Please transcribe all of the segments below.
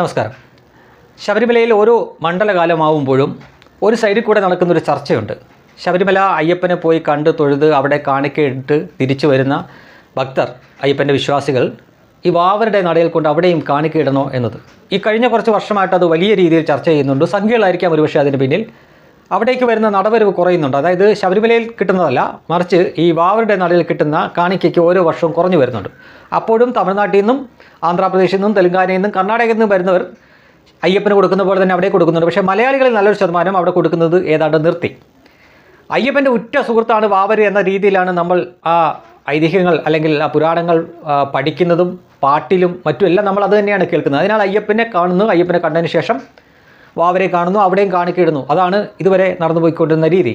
നമസ്കാരം. ശബരിമലയിൽ ഓരോ മണ്ഡലകാലമാവുമ്പോഴും ഒരു സൈഡിൽ കൂടെ നടക്കുന്നൊരു ചർച്ചയുണ്ട്. ശബരിമല അയ്യപ്പനെ പോയി കണ്ട് തൊഴുത് അവിടെ കാണിക്കയിട്ട് തിരിച്ചു വരുന്ന ഭക്തർ അയ്യപ്പന്റെ വിശ്വാസികൾ ഈ വാവരുടെ നടയിൽ കൊണ്ട് അവിടെയും കാണിക്കയിടണോ എന്നത്. ഈ കഴിഞ്ഞ കുറച്ച് വർഷമായിട്ട് അത് വലിയ രീതിയിൽ ചർച്ച ചെയ്യുന്നുണ്ട്. സംഖ്യകളായിരിക്കാം ഒരുപക്ഷെ അതിന് പിന്നിൽ. അവിടേക്ക് വരുന്ന നടവരവ് കുറയുന്നുണ്ട്. അതായത് ശബരിമലയിൽ കിട്ടുന്നതല്ല മറിച്ച് ഈ വാവരുടെ നടയിൽ കിട്ടുന്ന കാണിക്കയ്ക്ക് ഓരോ വർഷവും കുറഞ്ഞു വരുന്നുണ്ട്. അപ്പോഴും തമിഴ്നാട്ടിൽ നിന്നും ആന്ധ്രാപ്രദേശിൽ നിന്നും തെലുങ്കാനയിൽ നിന്നും കർണാടകയിൽ നിന്നും വരുന്നവർ അയ്യപ്പന് കൊടുക്കുന്ന പോലെ തന്നെ അവിടെ കൊടുക്കുന്നുണ്ട്. പക്ഷേ മലയാളികളിൽ നല്ലൊരു ശതമാനം അവിടെ കൊടുക്കുന്നത് ഏതാണ്ട് നിർത്തി. അയ്യപ്പന്റെ ഉറ്റ സുഹൃത്താണ് വാവര് എന്ന രീതിയിലാണ് നമ്മൾ ആ ഐതിഹ്യങ്ങൾ അല്ലെങ്കിൽ ആ പുരാണങ്ങൾ പഠിക്കുന്നതും പാട്ടിലും മറ്റും എല്ലാം നമ്മൾ അത് തന്നെയാണ് കേൾക്കുന്നത്. അതിനാൽ അയ്യപ്പനെ കാണുന്നു അയ്യപ്പനെ കണ്ടതിന് ശേഷം വാവരെ കാണുന്നു അവിടെയും കാണിക്കിടുന്നു. അതാണ് ഇതുവരെ നടന്നു പോയിക്കൊണ്ടിരുന്ന രീതി.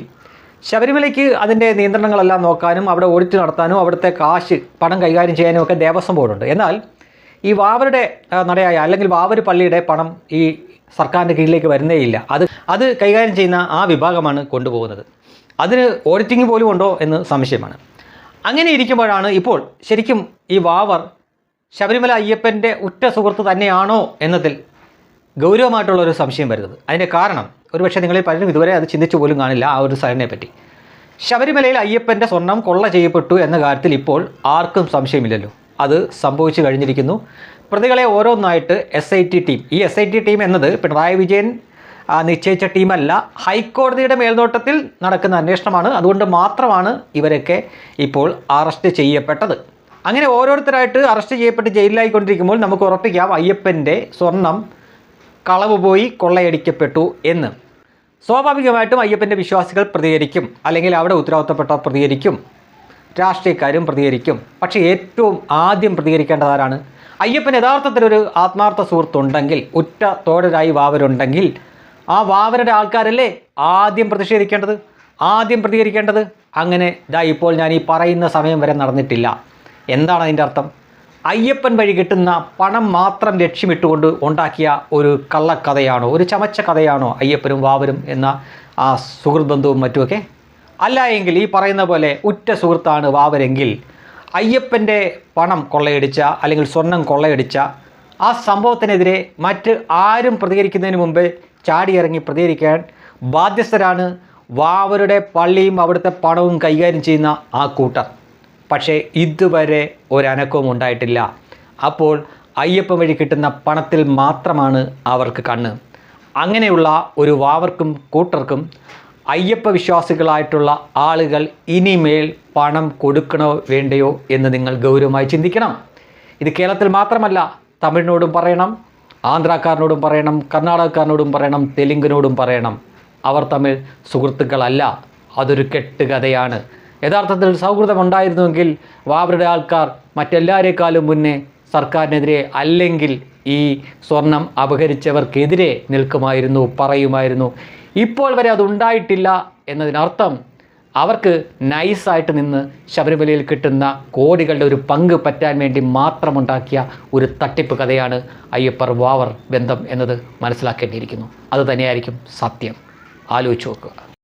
ശബരിമലയ്ക്ക് അതിന്റെ നിയന്ത്രണങ്ങളെല്ലാം നോക്കാനും അവിടെ ഓഡിറ്റ് നടത്താനും അവിടുത്തെ കാശ് പണം കൈകാര്യം ചെയ്യാനും ഒക്കെ ദേവസ്വം ബോർഡുണ്ട്. എന്നാൽ ഈ വാവരുടെ നടയായ അല്ലെങ്കിൽ വാവര് പള്ളിയുടെ പണം ഈ സർക്കാരിന്റെ കീഴിലേക്ക് വരുന്നേയില്ല അത് അത് കൈകാര്യം ചെയ്യുന്ന ആ വിഭാഗമാണ് കൊണ്ടുപോകുന്നത്. അതിന് ഓഡിറ്റിംഗ് പോലും ഉണ്ടോ എന്ന് സംശയമാണ്. അങ്ങനെ ഇരിക്കുമ്പോഴാണ് ഇപ്പോൾ ശരിക്കും ഈ വാവർ ശബരിമല അയ്യപ്പന്റെ ഉറ്റ സുഹൃത്ത് തന്നെയാണോ എന്നതിൽ ഗൗരവമായിട്ടുള്ള ഒരു സംശയം വരുന്നത്. അതിന്റെ കാരണം ഒരുപക്ഷെ നിങ്ങളിൽ പലരും ഇതുവരെ അത് ചിന്തിച്ചു പോലും കാണില്ല ആ ഒരു സൈഡിനെ പറ്റി. ശബരിമലയിൽ അയ്യപ്പന്റെ സ്വർണം കൊള്ള ചെയ്യപ്പെട്ടു എന്ന കാര്യത്തിൽ ഇപ്പോൾ ആർക്കും സംശയമില്ലല്ലോ. അത് സംഭവിച്ചു കഴിഞ്ഞിരിക്കുന്നു. പ്രതികളെ ഓരോന്നായിട്ട് എസ് ഐ ടി ടീം ഈ എസ് ഐ ടി ടീം എന്നത് പിണറായി വിജയൻ നിശ്ചയിച്ച ടീമല്ല. ഹൈക്കോടതിയുടെ മേൽനോട്ടത്തിൽ നടക്കുന്ന അന്വേഷണമാണ്. അതുകൊണ്ട് മാത്രമാണ് ഇവരൊക്കെ ഇപ്പോൾ അറസ്റ്റ് ചെയ്യപ്പെട്ടത്. അങ്ങനെ ഓരോരുത്തരായിട്ട് അറസ്റ്റ് ചെയ്യപ്പെട്ട് ജയിലിലായിക്കൊണ്ടിരിക്കുമ്പോൾ നമുക്ക് ഉറപ്പിക്കാം അയ്യപ്പന്റെ സ്വർണം കളവ് പോയി കൊള്ളയടിക്കപ്പെട്ടു എന്ന്. സ്വാഭാവികമായിട്ടും അയ്യപ്പന്റെ വിശ്വാസികൾ പ്രതികരിക്കും. അല്ലെങ്കിൽ അവിടെ ഉത്തരവാദിത്തപ്പെട്ടവർ പ്രതികരിക്കും. രാഷ്ട്രീയക്കാരും പ്രതികരിക്കും. പക്ഷേ ഏറ്റവും ആദ്യം പ്രതികരിക്കേണ്ടത് ആരാണ്? അയ്യപ്പൻ യഥാർത്ഥത്തിലൊരു ആത്മാർത്ഥ സുഹൃത്തുണ്ടെങ്കിൽ ഉറ്റ തോഴരായി വാവരുണ്ടെങ്കിൽ ആ വാവരുടെ ആൾക്കാരല്ലേ ആദ്യം പ്രതിഷേധിക്കേണ്ടത്? ആദ്യം പ്രതികരിക്കേണ്ടത്? അങ്ങനെ ഇതാ ഇപ്പോൾ ഞാൻ ഈ പറയുന്ന സമയം വരെ നടന്നിട്ടില്ല. എന്താണ് അതിന്റെ അർത്ഥം? അയ്യപ്പൻ വഴി കിട്ടുന്ന പണം മാത്രം ലക്ഷ്യമിട്ടുകൊണ്ട് ഉണ്ടാക്കിയ ഒരു കള്ളക്കഥയാണോ? ഒരു ചമച്ച കഥയാണോ അയ്യപ്പനും വാവരും എന്ന ആ സുഹൃത്ത് ബന്ധവും മറ്റുമൊക്കെ? അല്ല എങ്കിൽ ഈ പറയുന്ന പോലെ ഉറ്റ സുഹൃത്താണ് വാവരെങ്കിൽ അയ്യപ്പന്റെ പണം കൊള്ളയടിച്ച അല്ലെങ്കിൽ സ്വർണം കൊള്ളയടിച്ച ആ സംഭവത്തിനെതിരെ മറ്റ് ആരും പ്രതികരിക്കുന്നതിന് മുമ്പ് ചാടിയിറങ്ങി പ്രതികരിക്കാൻ ബാധ്യസ്ഥരാണ് വാവരുടെ പള്ളിയും അവിടുത്തെ പണവും കൈകാര്യം ചെയ്യുന്ന ആ കൂട്ടർ. പക്ഷേ ഇതുവരെ ഒരനക്കവും ഉണ്ടായിട്ടില്ല. അപ്പോൾ അയ്യപ്പൻ വഴി കിട്ടുന്ന പണത്തിൽ മാത്രമാണ് അവർക്ക് കണ്ണ്. അങ്ങനെയുള്ള ഒരു വാവർക്കും കൂട്ടർക്കും അയ്യപ്പ വിശ്വാസികളായിട്ടുള്ള ആളുകൾ ഇനിമേൽ പണം കൊടുക്കണോ വേണ്ടയോ എന്ന് നിങ്ങൾ ഗൗരവമായി ചിന്തിക്കണം. ഇത് കേരളത്തിൽ മാത്രമല്ല തമിഴിനോടും പറയണം ആന്ധ്രാക്കാരനോടും പറയണം കർണാടകക്കാരനോടും പറയണം തെലുങ്കിനോടും പറയണം. അവർ തമ്മിൽ സുഹൃത്തുക്കളല്ല അതൊരു കെട്ടുകഥയാണ്. യഥാർത്ഥത്തിൽ സൗഹൃദമുണ്ടായിരുന്നുവെങ്കിൽ വാവരുടെ ആൾക്കാർ മറ്റെല്ലാവരെക്കാളും മുന്നേ സർക്കാരിനെതിരെ അല്ലെങ്കിൽ ഈ സ്വർണം അപഹരിച്ചവർക്കെതിരെ നിൽക്കുമായിരുന്നു പറയുമായിരുന്നു. ഇപ്പോൾ വരെ അതുണ്ടായിട്ടില്ല എന്നതിനർത്ഥം അവർക്ക് നൈസായിട്ട് നിന്ന് ശബരിമലയിൽ കിട്ടുന്ന കോടികളുടെ ഒരു പങ്ക് പറ്റാൻ വേണ്ടി മാത്രമുണ്ടാക്കിയ ഒരു തട്ടിപ്പ് കഥയാണ് അയ്യപ്പർ വാവർ ബന്ധം എന്നത് മനസ്സിലാക്കേണ്ടിയിരിക്കുന്നു. അത് തന്നെയായിരിക്കും സത്യം. ആലോചിച്ച് നോക്കുക.